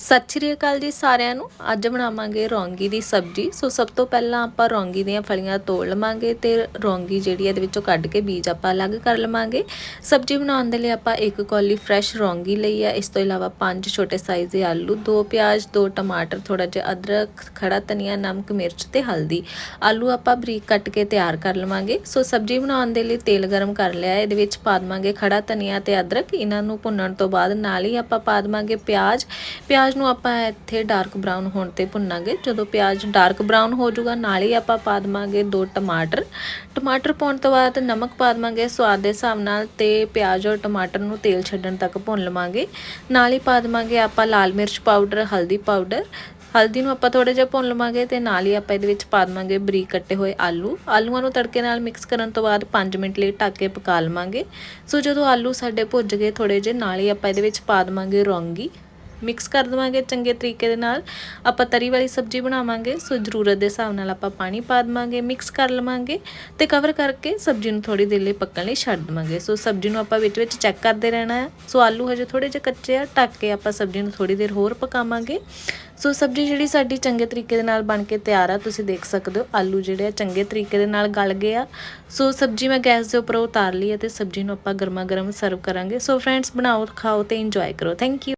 ਸਤਿ ਸ਼੍ਰੀ ਅਕਾਲ ਜੀ ਸਾਰਿਆਂ ਨੂੰ। ਅੱਜ ਬਣਾਵਾਂਗੇ ਰੌਂਗੀ ਦੀ ਸਬਜ਼ੀ। ਸੋ ਸਭ ਤੋਂ ਪਹਿਲਾਂ ਆਪਾਂ ਰੌਂਗੀ ਦੀਆਂ ਫਲੀਆਂ ਤੋੜ ਲਵਾਂਗੇ ਤੇ ਰੌਂਗੀ ਜਿਹੜੀ ਇਹਦੇ ਵਿੱਚੋਂ ਕੱਢ ਕੇ ਬੀਜ ਆਪਾਂ ਅਲੱਗ ਕਰ ਲਵਾਂਗੇ। ਸਬਜ਼ੀ ਬਣਾਉਣ ਦੇ ਲਈ ਆਪਾਂ ਇੱਕ ਕੌਲੀ ਫਰੈਸ਼ ਰੌਂਗੀ ਲਈ ਆ। ਇਸ ਤੋਂ ਇਲਾਵਾ ਪੰਜ ਛੋਟੇ ਸਾਈਜ਼ ਦੇ ਆਲੂ, ਦੋ ਪਿਆਜ਼, ਦੋ ਟਮਾਟਰ ਥੋੜਾ ਜਿਹਾ ਅਦਰਕ, ਖੜਾ ਧਨੀਆ, ਨਮਕ, ਮਿਰਚ ਤੇ ਹਲਦੀ। ਆਲੂ ਆਪਾਂ ਬਰੀਕ ਕੱਟ ਕੇ ਤਿਆਰ ਕਰ ਲਵਾਂਗੇ। ਸੋ ਸਬਜ਼ੀ ਬਣਾਉਣ ਦੇ ਲਈ ਤੇਲ ਗਰਮ ਕਰ ਲਿਆ। ਇਹਦੇ ਵਿੱਚ ਪਾ ਦੇਵਾਂਗੇ ਖੜਾ ਧਨੀਆ ਤੇ ਅਦਰਕ। ਇਹਨਾਂ ਨੂੰ ਭੁੰਨਣ ਤੋਂ ਬਾਅਦ ਨਾਲ ਹੀ ਆਪਾਂ ਪਾ ਦੇਵਾਂਗੇ ਪਿਆਜ਼। ਪਿਆਜ਼ ਨੂੰ ਆਪਾਂ ਇੱਥੇ ਡਾਰਕ ਬਰਾਊਨ ਹੋਣ ਤੇ ਭੁੰਨਾਂਗੇ। ਜਦੋਂ ਪਿਆਜ਼ ਡਾਰਕ ਬਰਾਊਨ ਹੋ ਜਾਊਗਾ, ਨਾਲ ਹੀ ਆਪਾਂ ਪਾ ਦੇਵਾਂਗੇ ਦੋ ਟਮਾਟਰ। ਟਮਾਟਰ ਪਾਉਣ ਤੋਂ ਬਾਅਦ ਨਮਕ ਪਾ ਦੇਵਾਂਗੇ, ਸਵਾਦ ਦੇ ਹਿਸਾਬ ਨਾਲ ਤੇ ਪਿਆਜ਼ ਔਰ ਟਮਾਟਰ ਨੂੰ ਤੇਲ ਛੱਡਣ ਤੱਕ ਭੁੰਨ ਲਵਾਂਗੇ। ਨਾਲ ਹੀ ਪਾ ਦੇਵਾਂਗੇ ਆਪਾਂ ਲਾਲ ਮਿਰਚ ਪਾਊਡਰ ਹਲਦੀ ਪਾਊਡਰ ਹਲਦੀ ਨੂੰ ਆਪਾਂ ਥੋੜਾ ਜਿਹਾ ਭੁੰਨ ਲਵਾਂਗੇ ਤੇ ਨਾਲ ਹੀ ਆਪਾਂ ਇਹਦੇ ਵਿੱਚ ਪਾ ਦੇਵਾਂਗੇ ਬਰੀਕ ਕੱਟੇ ਹੋਏ ਆਲੂ। ਆਲੂਆਂ ਨੂੰ ਤੜਕੇ ਨਾਲ ਮਿਕਸ ਕਰਨ ਤੋਂ ਬਾਅਦ 5 ਮਿੰਟ ਲਈ ਢੱਕ ਕੇ ਪਕਾ ਲਵਾਂਗੇ। ਸੋ ਜਦੋਂ ਆਲੂ ਸਾਡੇ ਭੁੱਜ ਗਏ ਥੋੜੇ ਜਿਹੇ, ਨਾਲ ਹੀ ਆਪਾਂ ਇਹਦੇ ਵਿੱਚ ਪਾ ਦੇਵਾਂਗੇ ਰੌਂਗੀ। ਮਿਕਸ ਕਰ ਦੇਵਾਂਗੇ ਚੰਗੇ ਤਰੀਕੇ ਦੇ ਨਾਲ। ਆਪਾਂ ਤਰੀ ਵਾਲੀ ਸਬਜ਼ੀ ਬਣਾਵਾਂਗੇ, ਸੋ ਜ਼ਰੂਰਤ ਦੇ ਹਿਸਾਬ ਨਾਲ ਆਪਾਂ ਪਾਣੀ ਪਾ ਦੇਵਾਂਗੇ, ਮਿਕਸ ਕਰ ਲਵਾਂਗੇ ਤੇ ਕਵਰ ਕਰਕੇ ਸਬਜ਼ੀ ਨੂੰ ਥੋੜੀ ਦੇਰ ਲਈ ਪੱਕਣ ਲਈ ਛੱਡ ਦੇਵਾਂਗੇ। ਸੋ ਸਬਜ਼ੀ ਨੂੰ ਆਪਾਂ ਵਿੱਚ ਵਿੱਚ ਚੈੱਕ ਕਰਦੇ ਰਹਿਣਾ ਹੈ। ਸੋ ਆਲੂ ਹਜੇ ਥੋੜੇ ਜਿਹੇ ਕੱਚੇ ਆ, ਢੱਕ ਕੇ ਆਪਾਂ ਸਬਜ਼ੀ ਨੂੰ ਥੋੜੀ ਦੇਰ ਹੋਰ ਪਕਾਵਾਂਗੇ। ਸੋ ਸਬਜ਼ੀ ਜਿਹੜੀ ਸਾਡੀ ਚੰਗੇ ਤਰੀਕੇ ਦੇ ਨਾਲ ਬਣ ਕੇ ਤਿਆਰ ਆ, ਤੁਸੀਂ ਦੇਖ ਸਕਦੇ ਹੋ ਆਲੂ ਜਿਹੜੇ ਆ ਚੰਗੇ ਤਰੀਕੇ ਦੇ ਨਾਲ ਗਲ ਗਏ ਆ। ਸੋ ਸਬਜ਼ੀ ਮੈਂ ਗੈਸ ਦੇ ਉੱਪਰ ਉਤਾਰ ਲਈ ਹੈ ਤੇ ਸਬਜ਼ੀ ਨੂੰ ਆਪਾਂ ਗਰਮਾ ਗਰਮ ਸਰਵ ਕਰਾਂਗੇ। ਸੋ ਫਰੈਂਡਸ ਬਣਾਓ, ਖਾਓ ਤੇ ਇੰਜੋਏ ਕਰੋ। Thank you